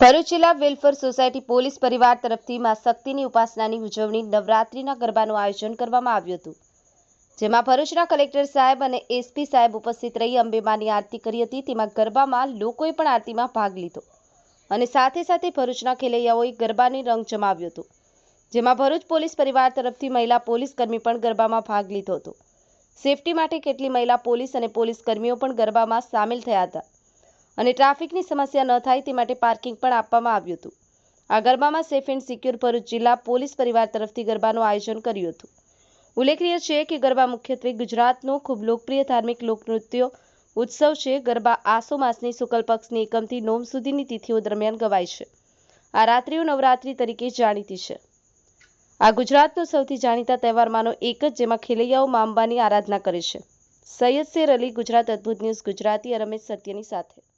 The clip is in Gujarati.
ભરૂચ જિલ્લા વેલફેર સોસાયટી પોલીસ પરિવાર તરફથી માં શક્તિની ઉપાસનાની ઉજવણી નવરાત્રિના ગરબાનું આયોજન કરવામાં આવ્યું હતું. જેમાં ભરૂચના કલેક્ટર સાહેબ અને એસપી સાહેબ ઉપસ્થિત રહી અંબેમાની આરતી કરી હતી. તેમાં ગરબામાં લોકોએ પણ આરતીમાં ભાગ લીધો અને સાથે સાથે ભરૂચના ખેલૈયાઓએ ગરબાની રંગ જમાવ્યો હતો. જેમાં ભરૂચ પોલીસ પરિવાર તરફથી મહિલા પોલીસ કર્મી પણ ગરબામાં ભાગ લીધો હતો. સેફટી માટે કેટલી મહિલા પોલીસ અને પોલીસ કર્મીઓ પણ ગરબામાં સામેલ થયા હતા. અને ટ્રાફિકની સમસ્યા ન થાય તે માટે પાર્કિંગ પણ આપવામાં આવ્યું હતું. આ ગરબામાં સેફ એન્ડ સિક્યોર ભરૂચ જિલ્લા પોલીસ પરિવાર તરફથી ગરબાનું આયોજન કર્યું હતું. ઉલ્લેખનીય છે કે ગરબા મુખ્યત્વે ગુજરાતનો ખૂબ લોકપ્રિય ધાર્મિક લોકનૃત્ય ઉત્સવ છે. ગરબા આસો માસની શુક્લ પક્ષની એકમથી નોમ સુધીની તિથિઓ દરમિયાન ગવાય છે. આ રાત્રિઓ નવરાત્રિ તરીકે જાણીતી છે. આ ગુજરાતનો સૌથી જાણીતા તહેવારમાંનો એક જ જેમાં ખેલૈયાઓ મા આરાધના કરે છે. સૈયદ શેર અલી, ગુજરાત અદ્ભુત ન્યૂઝ, ગુજરાતી રમેશ સત્યની સાથે.